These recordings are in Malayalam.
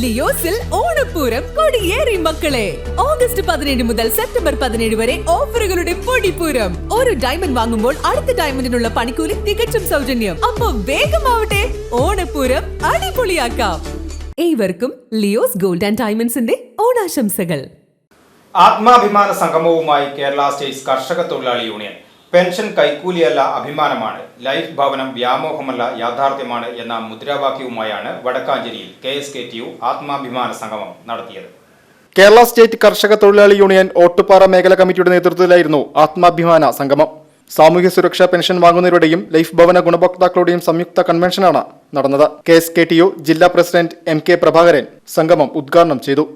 ലിയോസിൽ ഓണപ്പൂരം കൊടിയേറി മക്കളെ. ഓഗസ്റ്റ് പതിനേഴ് മുതൽ സെപ്റ്റംബർ പതിനേഴ് വരെ ഓഫറുകളുടെ പൊടിപ്പൂരം. ഒരു ഡയമണ്ട് വാങ്ങുമ്പോൾ അടുത്ത ഡയമണ്ടിനുള്ള പണിക്കൂലി തികച്ചും സൗജന്യം. അപ്പൊ വേഗമാവട്ടെ ഓണപ്പൂരം അടിപൊളിയാക്കാം. ഏവർക്കും ലിയോസ് ഗോൾഡ് ആൻഡ് ഡയമണ്ട്സിന്റെ ഓണാശംസകൾ. ആത്മാഭിമാന സംഗമവുമായി കേരള സ്റ്റേറ്റ്സ് കർഷക തൊഴിലാളി യൂണിയൻ. പെൻഷൻ കൈക്കൂലിയല്ല അഭിമാനമാണ്. ലൈഫ് ഭവനം വ്യാമോഹമല്ല യാഥാർത്ഥ്യമാണ് എന്ന മുദ്രാവാക്യവുമായാണ് വടക്കാഞ്ചേരിയിൽ K S K T U ആത്മാഭിമാന സംഗമം നടത്തിയത്. കേരള സ്റ്റേറ്റ് കർഷക തൊഴിലാളി യൂണിയൻ ഓട്ടുപാറ മേഖല കമ്മിറ്റിയുടെ നേതൃത്വത്തിലായിരുന്നു ആത്മാഭിമാന സംഗമം. സാമൂഹ്യ സുരക്ഷാ പെൻഷൻ വാങ്ങുന്നവരുടെയും ലൈഫ് ഭവന ഗുണഭോക്താക്കളുടെയും സംയുക്ത കൺവെൻഷനാണ് നടന്നത്. K S K T U ജില്ലാ പ്രസിഡന്റ് എം കെ പ്രഭാകരൻ സംഗമം ഉദ്ഘാടനം ചെയ്തു.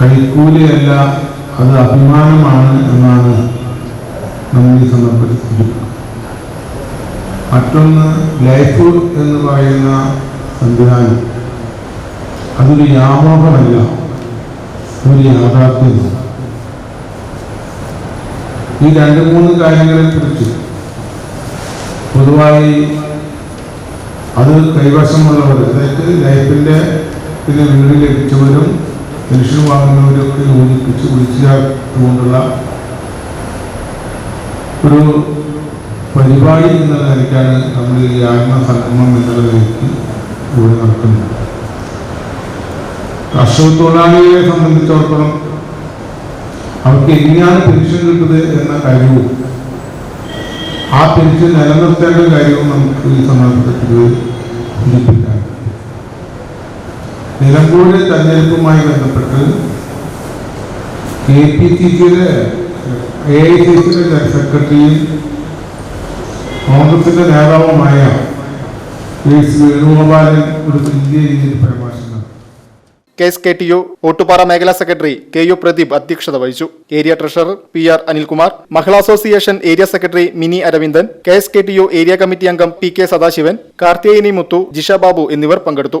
കൈക്കൂലിയല്ല അത് അഭിമാനമാണ് എന്നാണ് ഈ സന്ദർഭത്തിൽ മറ്റൊന്ന് ലൈഫ് എന്ന് പറയുന്ന സംവിധാനം. അതൊരു വ്യാമോഹമല്ല. ഒരു യാഥാർത്ഥ്യമാണ് ഈ രണ്ട് മൂന്ന് കാര്യങ്ങളെ കുറിച്ച് പൊതുവായി അത് കൈവശമുള്ളവർ അതായത് ലൈഫിന്റെ പിന്നെ വീട് ലഭിച്ചവരും പെൻഷൻ വാങ്ങുന്നവരൊക്കെ യോജിപ്പിച്ച് വിളിച്ചു ചേർത്തുകൊണ്ടുള്ള ഒരു പരിപാടി എന്നുള്ള നിലയ്ക്കാണ് നമ്മൾ ഈ ആത്മസംഗമം എന്നുള്ള നിലയ്ക്ക് ഇവിടെ നടക്കുന്നത്. കർഷക തൊഴിലാളികളെ സംബന്ധിച്ചിടത്തോളം അവർക്ക് എങ്ങനെയാണ് പെൻഷൻ കിട്ടുന്നത് എന്ന കാര്യവും ആ പെൻഷൻ നിലനിർത്തേണ്ട കാര്യവും നമുക്ക് ഈ സന്ദർഭത്തിൽ സൂചിപ്പിക്കാം നിലമ്പൂരിലെ തെരഞ്ഞെടുപ്പുമായി ബന്ധപ്പെട്ട് കെ പി സി സിയുടെ എ ഐ സി സിയുടെ സെക്രട്ടറിയും കോൺഗ്രസിന്റെ നേതാവുമായ വേണുഗോപാലൻ ഒരു K S K T U Ottupara മേഖലാ സെക്രട്ടറി കെ യു പ്രദീപ് അധ്യക്ഷത വഹിച്ചു. Area treasurer P R Anilkumar Mahila association area secretary Mini Aravindan K S K T U area committee അംഗം പി കെ സദാശിവൻ കാർത്തികേയനി മുത്തു ജിഷ ബാബു എന്നിവർ പങ്കെടുത്തു.